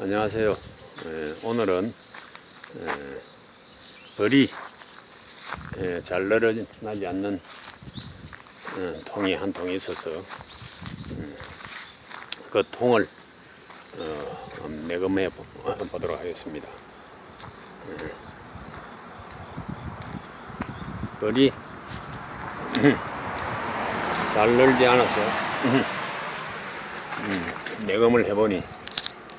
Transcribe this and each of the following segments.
안녕하세요. 에, 오늘은 에, 벌이 에, 잘 늘어나지 않는 어, 통이 한 통이 있어서 음, 그 통을 어, 한번 내검해 보- 보도록 하겠습니다. 에, 벌이 잘 늘지 않아서 음, 내검을 해보니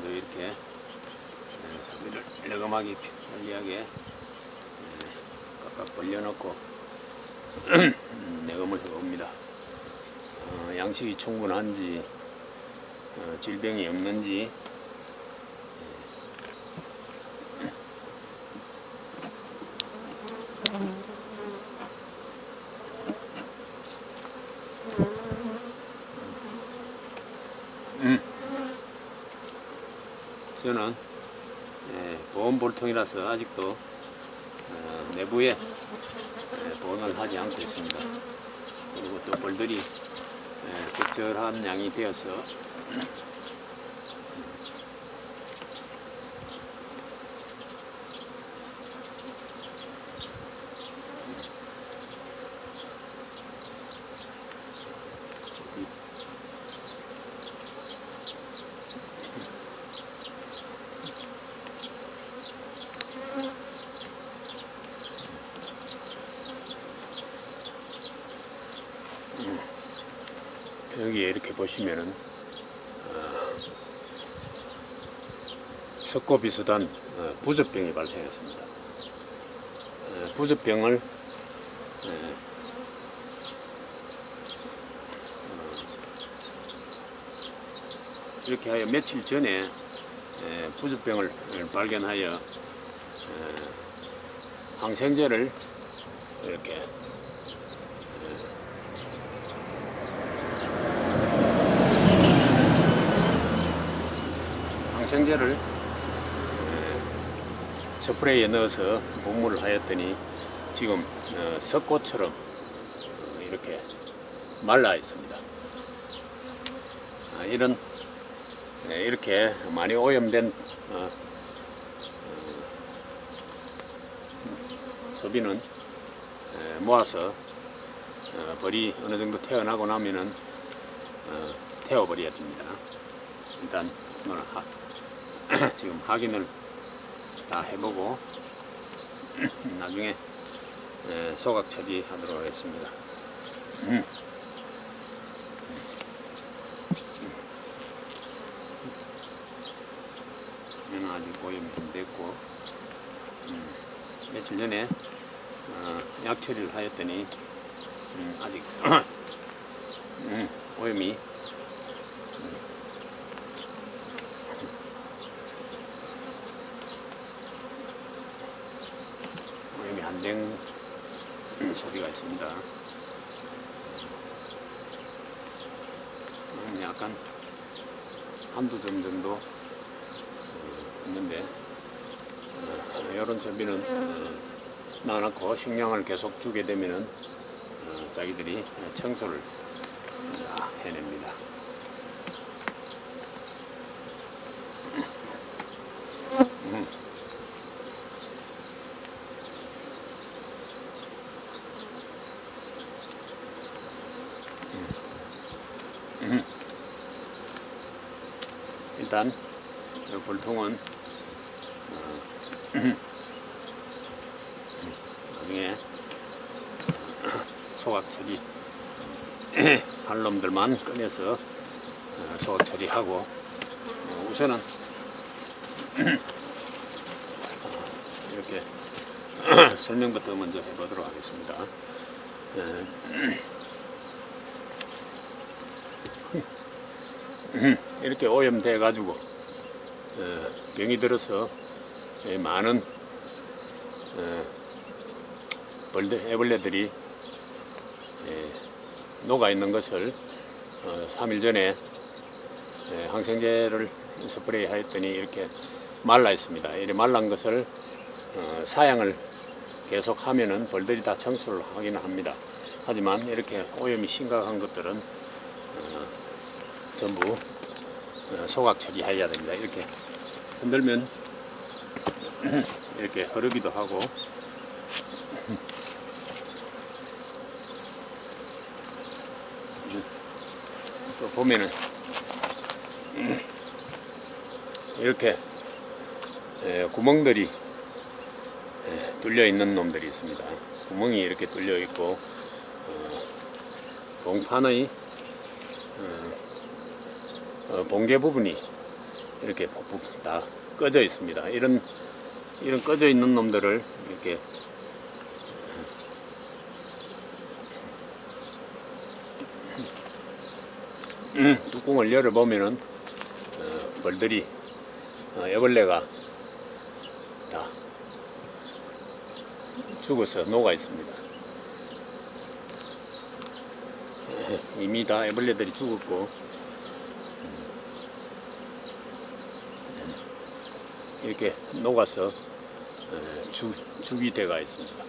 먼저 이렇게 에, 소비를 레검하게 편리하게 에, 깍깍 벌려놓고 내검을 해봅니다. 어, 양식이 충분한지 어, 질병이 없는지 음. 저는 예, 보온 볼통이라서 아직도 어, 내부에 예, 보온을 하지 않고 있습니다. 그리고 또 벌들이 예, 적절한 양이 되어서 이렇게 보시면은 어, 석고 비슷한 어, 부적병이 발생했습니다. 어, 어, 이렇게 하여 며칠 전에 에, 부적병을 발견하여 에, 항생제를 이렇게 에, 스프레이에 넣어서 분무를 하였더니 지금 어, 석고처럼 어, 이렇게 말라 있습니다. 아, 이런 에, 이렇게 많이 오염된 어, 어, 소비는 에, 모아서 어, 벌이 어느 정도 태어나고 나면은 어, 태워버려야 됩니다. 일단 하, 지금 확인을 다 해보고 나중에 에, 소각 처리하도록 하겠습니다. 음. 얘는 아직 오염이 안 됐고 음, 며칠 전에 어, 약 처리를 하였더니 음, 아직 음, 오염이 오염이 안 된 소리가 있습니다. 음, 약간 한두 점 정도 어, 있는데 어, 이런 소비는 어, 놔놓고 식량을 계속 주게 되면은 어, 자기들이 청소를 다 해냅니다. 음. 음. 일단 이 볼통은 어, 나중에 소각 처리 할 놈들만 꺼내서 어, 소각 처리하고 어, 우선은 어, 이렇게 설명부터 먼저 해보도록 하겠습니다. 어, 이렇게 오염돼 가지고 병이 들어서 예, 많은 어, 벌레, 애벌레들이 예, 녹아 있는 것을 어, 3일 전에 예, 항생제를 스프레이 하였더니 이렇게 말라 있습니다. 이렇게 말란 것을 어, 사양을 계속 하면은 벌들이 다 청소를 하기는 합니다. 하지만 이렇게 오염이 심각한 것들은 어, 전부 어, 소각 처리해야 됩니다. 이렇게 흔들면 이렇게 흐르기도 하고 또 보면은 이렇게 에, 구멍들이 에, 뚫려 있는 놈들이 있습니다. 구멍이 이렇게 뚫려 있고 어, 봉판의 어, 어, 봉개 부분이 이렇게 푹푹 다 꺼져 있습니다. 이런 이런 꺼져 있는 놈들을 이렇게 음, 뚜껑을 열어보면은 어, 벌들이 어, 애벌레가 다 죽어서 녹아 있습니다. 예, 이미 다 애벌레들이 죽었고 이렇게 녹아서 어, 죽, 죽이 돼가 있습니다.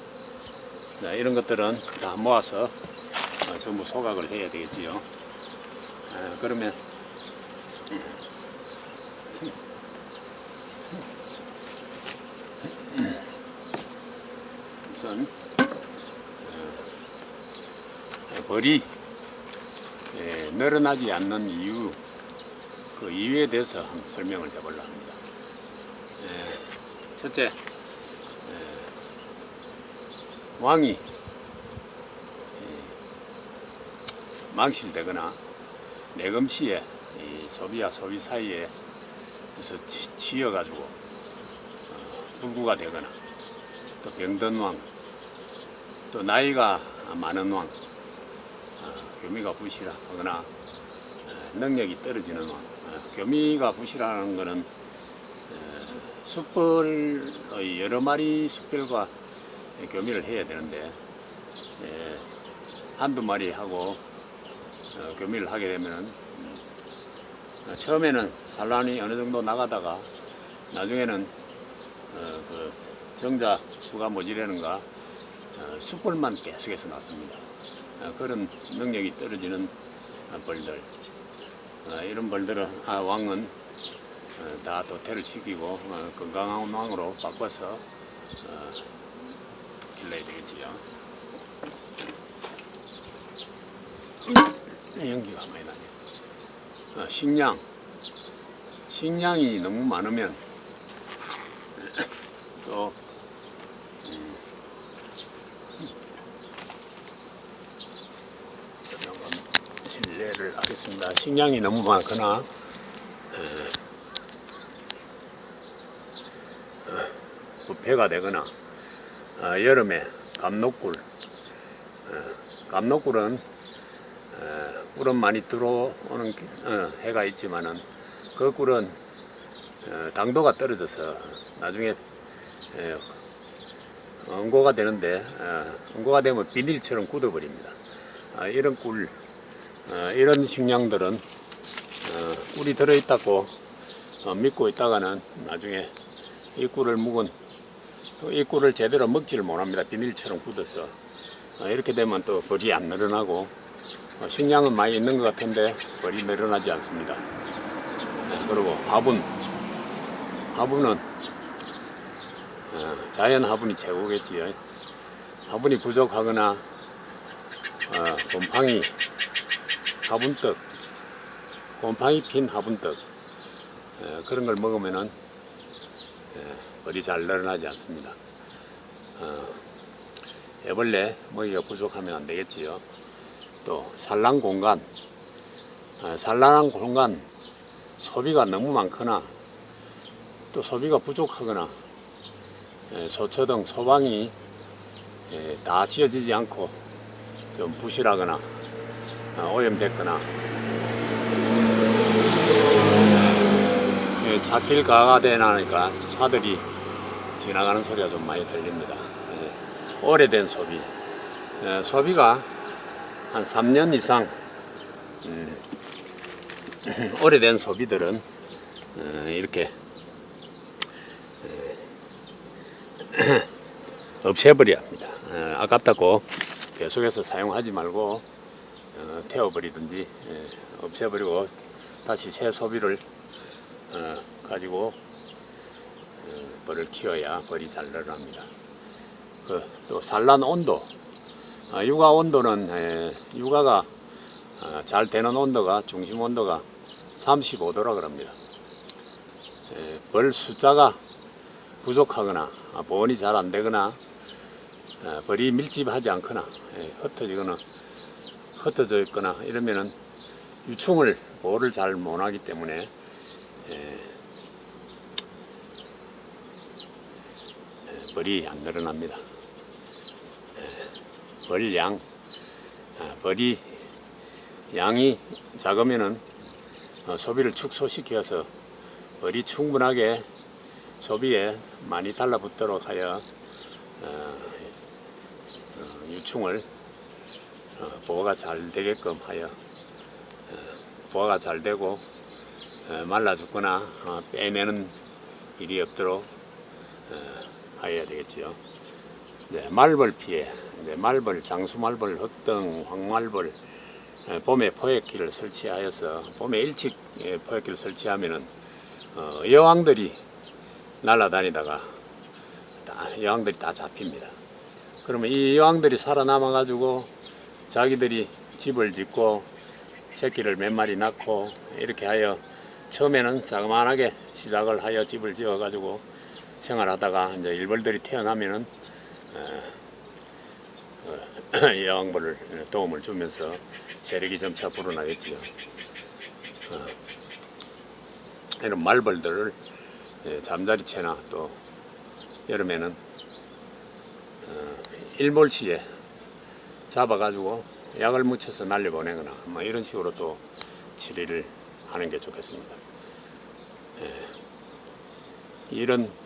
자, 이런 것들은 다 모아서 어, 전부 소각을 해야 되겠지요. 아, 그러면 우선 어, 벌이 예, 늘어나지 않는 이유 그 이유에 대해서 설명을 해보려 합니다. 예, 첫째 예, 왕이 예, 망실되거나 내금시에 이 소비와 소비 사이에 서 치여가지고 어, 불구가 되거나 또 병든 왕, 또 나이가 많은 왕, 어, 교미가 부실하거나 어, 능력이 떨어지는 왕. 어, 교미가 부실하는 것은 어, 숯벌의 여러 마리 숯별과 교미를 해야 되는데 예, 한두 마리 하고 어, 교미를 하게 되면은 음, 어, 처음에는 산란이 어느 정도 나가다가 나중에는 어, 그 정자 수가 모자라는가 어, 숯불만 계속해서 났습니다. 어, 그런 능력이 떨어지는 어, 벌들 어, 이런 벌들은 아, 왕은 어, 다 도태를 시키고 어, 건강한 왕으로 바꿔서 어, 길러야 되겠지요. 연기가 많이 나네. 어, 식량. 식량이 너무 많으면 또 음, 조금 실례를 하겠습니다. 식량이 너무 많거나 어, 어, 부패가 되거나 어, 여름에 감녹굴 어, 감녹굴은 어, 꿀은 많이 들어오는 어, 해가 있지만은 그 꿀은 어, 당도가 떨어져서 나중에 에, 응고가 되는데 어, 응고가 되면 비닐처럼 굳어버립니다. 아, 이런 꿀, 어, 이런 식량들은 어, 꿀이 들어있다고 어, 믿고 있다가는 나중에 이 꿀을 묵은 이 꿀을 제대로 먹지를 못합니다. 비닐처럼 굳어서 어, 이렇게 되면 또 벌이 안 늘어나고 어, 식량은 많이 있는 것 같은데 벌이 늘어나지 않습니다. 네, 그리고 화분 화분은 어, 자연 화분이 최고겠지요. 화분이 부족하거나 어, 곰팡이 화분떡 곰팡이 핀 화분떡 어, 그런 걸 먹으면은 예, 벌이 잘 늘어나지 않습니다. 어, 애벌레 먹이가 부족하면 안 되겠지요. 또 산란 공간, 어, 산란한 공간 소비가 너무 많거나 또 소비가 부족하거나 예, 소처 등 소방이 예, 다 지어지지 않고 좀 부실하거나 어, 오염됐거나 예, 차길 가가 되나니까 차들이 지나가는 소리가 좀 많이 들립니다. 예, 오래된 소비. 예, 소비가 한 3년 이상 음, 오래된 소비들은 어, 이렇게 예, 없애버려야 합니다. 어, 아깝다고 계속해서 사용하지 말고 어, 태워버리든지 예, 없애버리고 다시 새 소비를 어, 가지고 어, 벌을 키워야 벌이 잘 늘어납니다. 그, 또 산란 온도, 아, 육아 온도는 에, 육아가 아, 잘 되는 온도가 중심 온도가 35도라 그럽니다. 에, 벌 숫자가 부족하거나 아, 보온이 잘 안 되거나 아, 벌이 밀집하지 않거나 에, 흩어지거나 흩어져 있거나 이러면은 유충을 보호를 잘 못하기 때문에 예, 예, 벌이 안 늘어납니다. 예, 벌양, 아, 벌이 양이 작으면은 어, 소비를 축소시켜서 벌이 충분하게 소비에 많이 달라붙도록 하여 어, 어, 유충을 어, 보호가 잘 되게끔 하여 어, 보호가 잘 되고 어, 말라 죽거나 어, 빼내는 일이 없도록 어, 하여야 되겠지요. 네, 말벌 피해, 네, 말벌, 장수말벌, 흑등, 황말벌, 에, 봄에 포획기를 설치하여서 봄에 일찍 예, 포획기를 설치하면은 어, 여왕들이 날아다니다가 다, 여왕들이 다 잡힙니다. 그러면 이 여왕들이 살아남아 가지고 자기들이 집을 짓고 새끼를 몇 마리 낳고 이렇게 하여 처음에는 자그마하게 시작을 하여 집을 지어 가지고 생활하다가 이제 일벌들이 태어나면은 어, 어, 여왕벌을 도움을 주면서 세력이 점차 불어나겠지요. 어, 이런 말벌들을 예, 잠자리채나 또 여름에는 어, 일몰시에 잡아가지고 약을 묻혀서 날려보내거나 뭐 이런 식으로 또 처리를 하는 게 좋겠습니다. 예, 이런 네,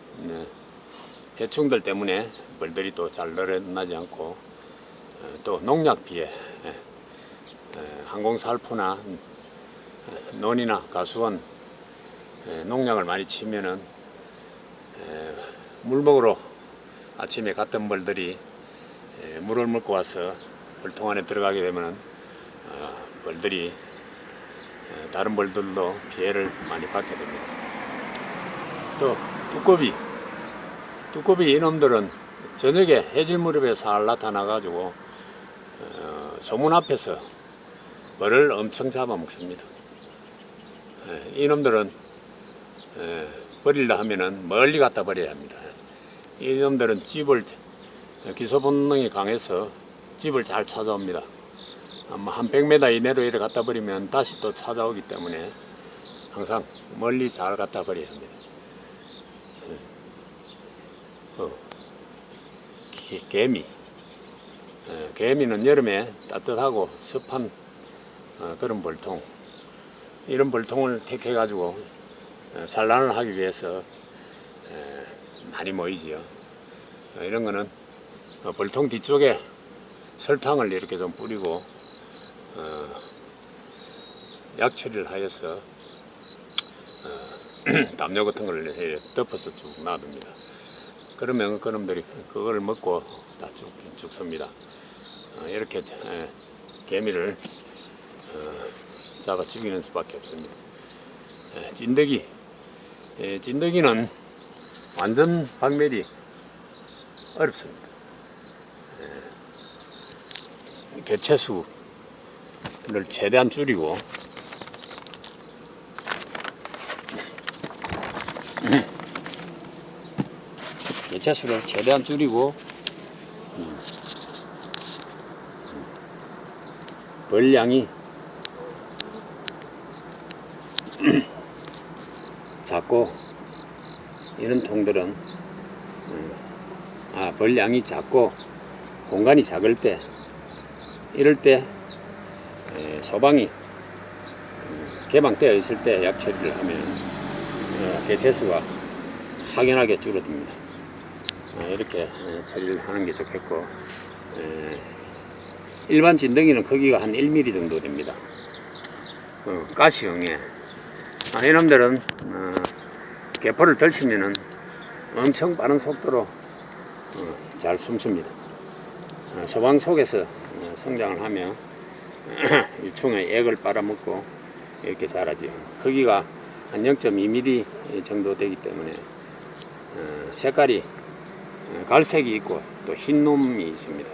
해충들 때문에 벌들이 또 잘 늘어나지 않고 어, 또 농약 피해, 예, 예, 항공살포나 예, 논이나 가수원 예, 농약을 많이 치면은 예, 물 먹으러 아침에 갔던 벌들이 예, 물을 먹고 와서 벌통 안에 들어가게 되면은 어, 벌들이 어, 다른 벌들도 피해를 많이 받게 됩니다. 또 두꺼비, 두꺼비 이놈들은 저녁에 해질 무렵에 살 나타나가지고 어, 소문 앞에서 벌을 엄청 잡아먹습니다. 예, 이놈들은 예, 버리려 하면은 멀리 갖다 버려야 합니다. 이놈들은 집을 기소 본능이 강해서 집을 잘 찾아옵니다. 아마 한 100m 이내로 이렇게 갖다 버리면 다시 또 찾아오기 때문에 항상 멀리 잘 갖다 버려야 합니다. 예. 어, 개- 개미. 예, 개미는 여름에 따뜻하고 습한 어, 그런 벌통. 이런 벌통을 택해 가지고 어, 산란을 하기 위해서 에, 많이 모이지요. 어, 이런 거는 어, 벌통 뒤쪽에 설탕을 이렇게 좀 뿌리고 어, 약 처리를 하여서 어, 담요 같은 걸 덮어서 쭉 놔둡니다. 그러면 그놈들이 그걸 먹고 다 죽, 죽습니다. 어, 이렇게 에, 개미를 어, 잡아 죽이는 수밖에 없습니다. 에, 찐득이, 에, 찐득이는 완전 박멸이 어렵습니다. 에, 개체수를 최대한 줄이고 개체수를 최대한 줄이고. 음, 벌량이 작고 이런 통들은 음, 아 벌량이 작고 공간이 작을 때 이럴 때 에, 소방이 음, 개방되어 있을 때 약 처리를 하면 어, 개체수가 확연하게 줄어듭니다. 아, 이렇게 에, 처리를 하는 게 좋겠고 에, 일반 진덩이는 크기가 한 1mm 정도 됩니다. 어, 가시형에 아, 이놈들은 어, 개포를 덜치면은 엄청 빠른 속도로 어, 잘 숨습니다. 어, 소방 속에서 어, 성장을 하며 유충의 액을 빨아먹고 이렇게 자라죠. 크기가 한 0.2mm 정도 되기 때문에 어, 색깔이 어, 갈색이 있고 또 흰 놈이 있습니다.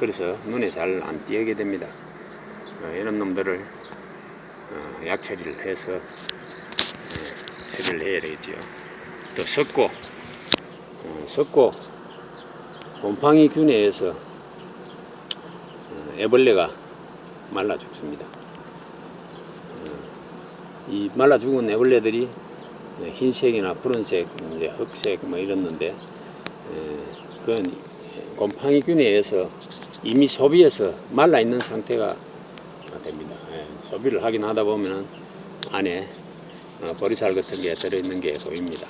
그래서 눈에 잘 안 띄게 됩니다. 어, 이런 놈들을 어, 약 처리를 해서 어, 처리를 해야 되겠죠. 또 석고, 어, 석고 곰팡이 균에 의해서 어, 애벌레가 말라 죽습니다. 어, 이 말라 죽은 애벌레들이 흰색이나 푸른색, 이제 흑색 뭐 이랬는데 에, 그건 곰팡이균에 의해서 이미 소비해서 말라 있는 상태가 됩니다. 예, 소비를 하긴 하다 보면은 안에 어, 보리살 같은 게 들어있는 게 보입니다.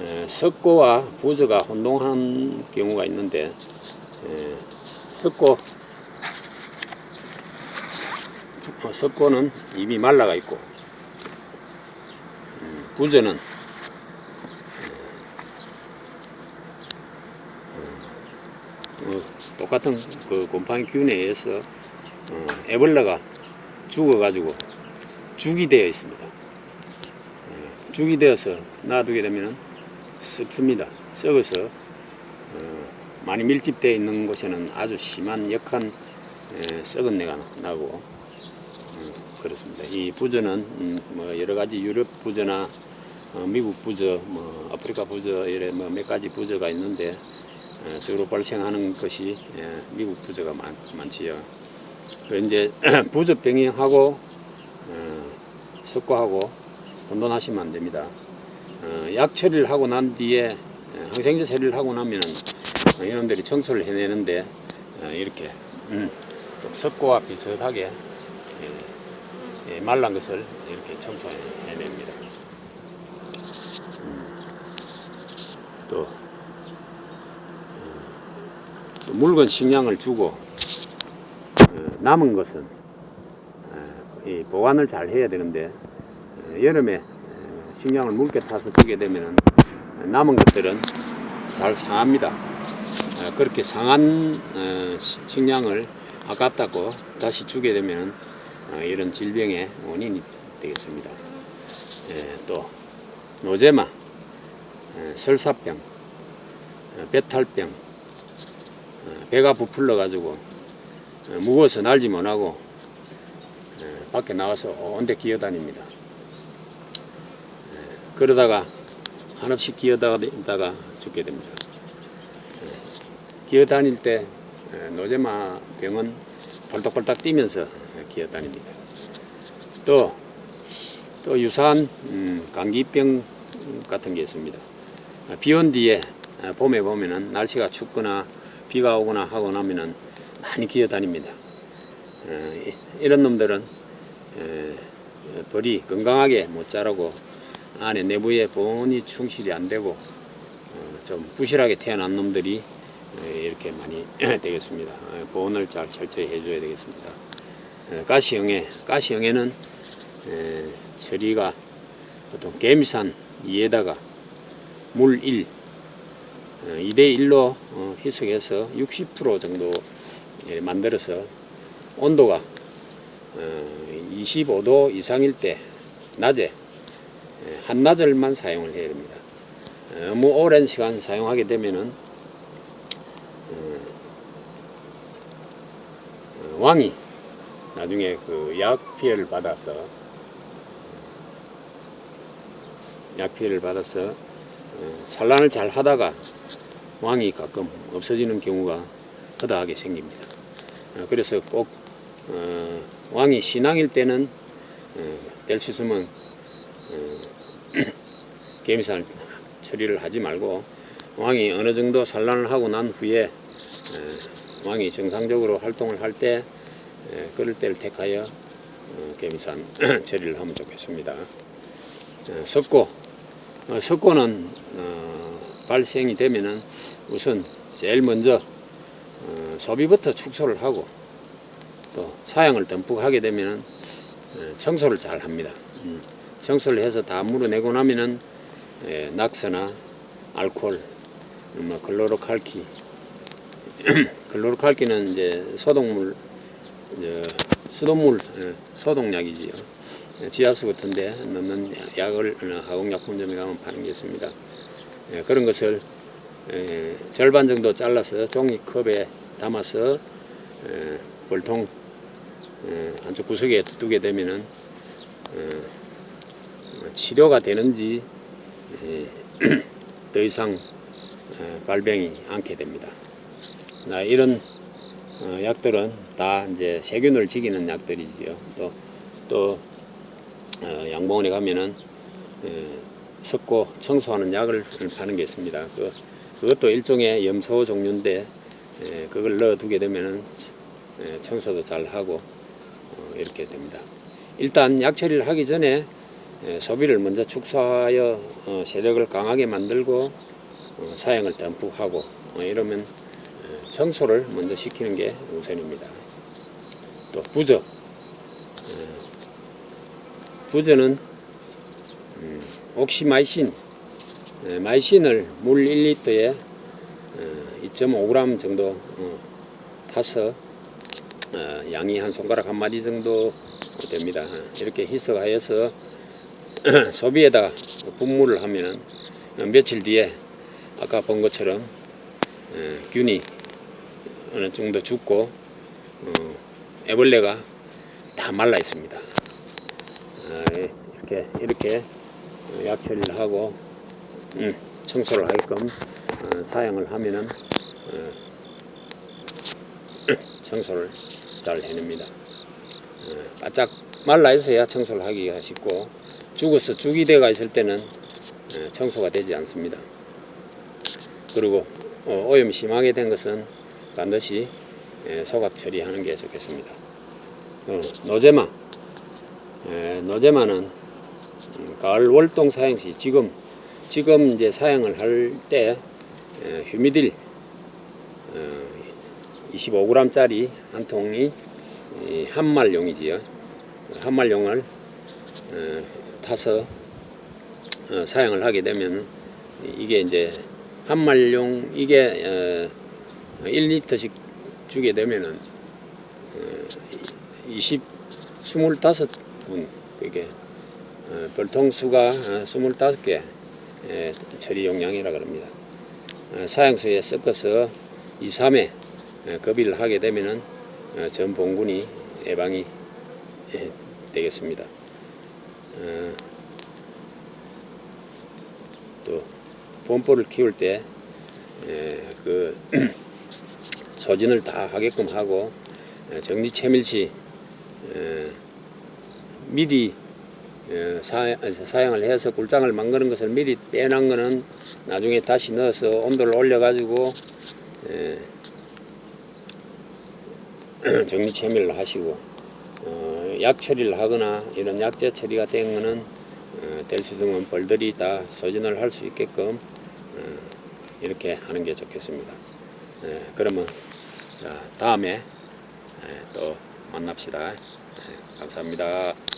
에, 석고와 부저가 혼동하는 경우가 있는데 에, 석고 어, 석고는 이미 말라가 있고 음, 부저는 어, 똑같은 그 곰팡이 균에 의해서 어, 애벌레가 죽어가지고 죽이 되어 있습니다. 어, 죽이 되어서 놔두게 되면 썩습니다. 썩어서 어, 많이 밀집되어 있는 곳에는 아주 심한 역한 에, 썩은 내가 나고 어, 그렇습니다. 이 부저는 음, 뭐 여러 가지 유럽 부저나 어, 미국 부저, 뭐 아프리카 부저 이래 뭐 몇 가지 부저가 있는데 어, 주로 발생하는 것이 예, 미국 부저가 많, 많지요. 그 이제 부저 병행하고 어, 석고하고 혼돈하시면 안 됩니다. 어, 약 처리를 하고 난 뒤에 어, 항생제 처리를 하고 나면은 어, 이놈들이 청소를 해내는데 어, 이렇게 음, 또 석고와 비슷하게 예, 예, 말란 것을 이렇게 청소해냅니다. 음, 또 또 묽은 식량을 주고 어, 남은 것은 어, 이 보관을 잘 해야 되는데 어, 여름에 어, 식량을 묽게 타서 주게 되면 남은 것들은 잘 상합니다. 어, 그렇게 상한 식량을 아깝다고 다시 주게 되면 어, 이런 질병의 원인이 되겠습니다. 예, 또 노제마, 어, 설사병, 어, 배탈병, 어, 배가 부풀러 가지고 어, 무거워서 날지 못하고 어, 밖에 나와서 온데 기어다닙니다. 어, 그러다가 한없이 기어다니다가 죽게 됩니다. 어, 기어다닐 때 어, 노제마 병은 벌떡벌떡 뛰면서 기어다닙니다. 또, 또 유사한 음, 감기병 같은 게 있습니다. 비온 뒤에 어, 봄에 보면은 날씨가 춥거나 비가 오거나 하고 나면은 많이 기어다닙니다. 어, 이- 이런 놈들은 에, 벌이 건강하게 못 자라고 안에 내부에 보온이 충실이 안 되고 어, 좀 부실하게 태어난 놈들이 에, 이렇게 많이 되겠습니다. 어, 보온을 잘 철저히 해줘야 되겠습니다. 에, 가시형에 가시형에는 에, 처리가 보통 개미산 위에다가 물 1, 2대 1로 희석해서 60% 정도 예, 만들어서 온도가 어, 25도 이상일 때 낮에 예, 한나절만 사용을 해야 됩니다. 어, 너무 오랜 시간 사용하게 되면은 어, 어, 왕이 나중에 그 약 피해를 받아서 약 피해를 받아서 어, 산란을 잘 하다가 왕이 가끔 없어지는 경우가 허다하게 생깁니다. 어, 그래서 꼭 어, 왕이 신앙일 때는 어, 될수 있으면 어, 개미산 처리를 하지 말고 왕이 어느 정도 산란을 하고 난 후에 어, 왕이 정상적으로 활동을 할 때 그럴 때를 택하여 어, 개미산 처리를 하면 좋겠습니다. 어, 석고 어, 석고는 어, 발생이 되면은 우선 제일 먼저 어, 소비부터 축소를 하고 또 사양을 듬뿍 하게 되면은 어, 청소를 잘 합니다. 음, 청소를 해서 다 물어내고 나면은 예, 낙서나 알코올, 뭐 클로로칼키, 클로로칼키는 이제 소독물, 수돗물 예, 소독약이지요. 예, 지하수 같은데 넣는 약을 어, 화공약품점에 가면 파는 게 있습니다. 예, 그런 것을 예, 절반 정도 잘라서 종이컵에 담아서 예, 볼통 예, 안쪽 구석에 두게 되면은 어, 치료가 되는지 예, 더 이상 어, 발병이 않게 됩니다. 나 이런 어, 약들은 다 이제 세균을 죽이는 약들이지요. 또, 또 어, 양봉원에 가면은 에, 섞고 청소하는 약을 파는 게 있습니다. 그, 그것도 일종의 염소 종류인데 에, 그걸 넣어두게 되면은 에, 청소도 잘 하고 어, 이렇게 됩니다. 일단 약 처리를 하기 전에 에, 소비를 먼저 축소하여 어, 세력을 강하게 만들고 어, 사용을 듬뿍 하고 어, 이러면 에, 청소를 먼저 시키는 게 우선입니다. 또 부저 에, 부저는 음, 옥시마이신 에, 마이신을 물 1리터에 2.5g 정도 어, 타서 어, 양이 한 손가락 한 마디 정도 됩니다. 이렇게 희석하여서 소비에다 분무를 하면은 며칠 뒤에 아까 본 것처럼 어, 균이 어느 정도 죽고 어, 애벌레가 다 말라 있습니다. 어, 이렇게 이렇게 어, 약 처리를 하고 음, 청소를 하게끔 어, 사용을 하면은 어, 청소를 잘 해냅니다. 어, 바짝 말라 있어야 청소를 하기가 쉽고 죽어서 죽이 돼가 있을 때는 어, 청소가 되지 않습니다. 그리고 어, 오염이 심하게 된 것은 반드시 예, 소각 처리하는 게 좋겠습니다. 어, 노제마 예, 노제마는 음, 가을 월동 사용 시 지금 지금 이제 사용을 할 때 휴미딜 25g짜리 한 통이 이 한말용이지요. 한말용을 어, 타서 어, 사용을 하게 되면 이게 이제 한말용 이게 어, 1리터씩 주게 되면은 어, 20 25분 그게 어, 벌통수가 어, 25개 에, 처리 용량이라 그럽니다. 어, 사용수에 섞어서 2, 3회 급이를 하게 되면은 어, 전 봉군이 예방이 예, 되겠습니다. 어, 또 본포를 키울 때 그 소진을 다 하게끔 하고 에, 정리 채밀시 에, 미리 에, 사, 사용을 해서 꿀장을 망그는 것을 미리 빼놓은 거는 나중에 다시 넣어서 온도를 올려가지고 에, 정리 채밀을 하시고 어, 약 처리를 하거나 이런 약제 처리가 된 거는 어, 될수 있으면 벌들이 다 소진을 할 수 있게끔 어, 이렇게 하는 게 좋겠습니다. 예, 그러면 자, 다음에 예, 또 만납시다. 예, 감사합니다.